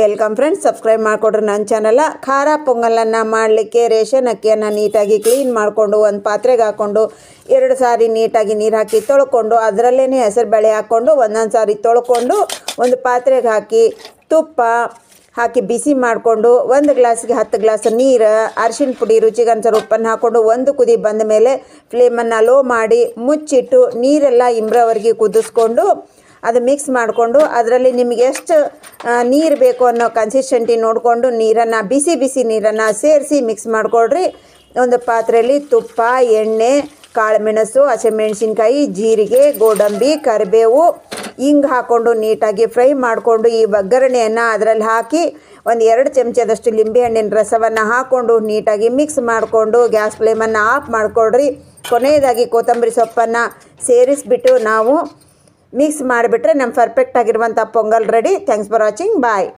welcome friends subscribe ಮಾಡಿಕೊಡ್ರಿ ನನ್ನ channel ಖಾರ ಪೊಂಗಲನ್ನು ಮಾಡಲಿಕ್ಕೆ ರೇಷನ್ ಅಕ್ಕಿಯನ್ನು ನೀಟಾಗಿ ಕ್ಲೀನ್ ಮಾಡಿಕೊಂಡು, ಒಂದು ಪಾತ್ರೆಗೆ ಹಾಕ್ಕೊಂಡು ಎರಡು ಸಾರಿ ನೀಟಾಗಿ ನೀರು ಹಾಕಿ ತೊಳ್ಕೊಂಡು ಅದರಲ್ಲೇ ಹೆಸರು ಬೇಳೆ ಹಾಕ್ಕೊಂಡು ಒಂದೊಂದು ಸಾರಿ ತೊಳ್ಕೊಂಡು, ಒಂದು ಪಾತ್ರೆಗೆ ಹಾಕಿ, ತುಪ್ಪ ಹಾಕಿ ಬಿಸಿ ಮಾಡಿಕೊಂಡು, ಒಂದು ಗ್ಲಾಸ್ಗೆ ಹತ್ತು ಗ್ಲಾಸ್ ನೀರು, ಅರಿಶಿಣ ಪುಡಿ ರುಚಿಗನುಸಾರ ಉಪ್ಪನ್ನು ಹಾಕ್ಕೊಂಡು ಒಂದು ಕುದಿ ಬಂದ ಮೇಲೆ ಫ್ಲೇಮನ್ನು ಲೋ ಮಾಡಿ, ಮುಚ್ಚಿಟ್ಟು ನೀರೆಲ್ಲ ಇಂಬ್ರವರೆಗೆ ಕುದಿಸ್ಕೊಂಡು ಅದು ಮಿಕ್ಸ್ ಮಾಡಿಕೊಂಡು ಅದರಲ್ಲಿ ನಿಮಗೆ ಎಷ್ಟು ನೀರು ಬೇಕು ಅನ್ನೋ ಕನ್ಸಿಸ್ಟೆಂಟಿ ನೋಡಿಕೊಂಡು ನೀರನ್ನು, ಬಿಸಿ ಬಿಸಿ ನೀರನ್ನು ಸೇರಿಸಿ ಮಿಕ್ಸ್ ಮಾಡಿಕೊಡ್ರಿ ಒಂದು ಪಾತ್ರೆಯಲ್ಲಿ ತುಪ್ಪ, ಎಣ್ಣೆ, ಕಾಳುಮೆಣಸು, ಹಸಿಮೆಣಸಿನ್ಕಾಯಿ, ಜೀರಿಗೆ, ಗೋಡಂಬಿ, ಕರಿಬೇವು, ಹಿಂಗೆ ಹಾಕ್ಕೊಂಡು ನೀಟಾಗಿ ಫ್ರೈ ಮಾಡಿಕೊಂಡು ಈ ಒಗ್ಗರಣೆಯನ್ನು ಅದರಲ್ಲಿ ಹಾಕಿ ಒಂದು ಎರಡು ಚಮಚದಷ್ಟು ಲಿಂಬೆಹಣ್ಣಿನ ರಸವನ್ನು ಹಾಕ್ಕೊಂಡು ನೀಟಾಗಿ ಮಿಕ್ಸ್ ಮಾಡಿಕೊಂಡು ಗ್ಯಾಸ್ ಫ್ಲೇಮನ್ನು ಆಫ್ ಮಾಡಿಕೊಡ್ರಿ ಕೊನೆಯದಾಗಿ ಕೊತ್ತಂಬರಿ ಸೊಪ್ಪನ್ನು ಸೇರಿಸ್ಬಿಟ್ಟು ನಾವು ಮಿಕ್ಸ್ ಮಾಡಿಬಿಟ್ರೆ ನಮ್ಮ ಪರ್ಫೆಕ್ಟ್ ಆಗಿರುವಂಥ pongal ready thanks for watching bye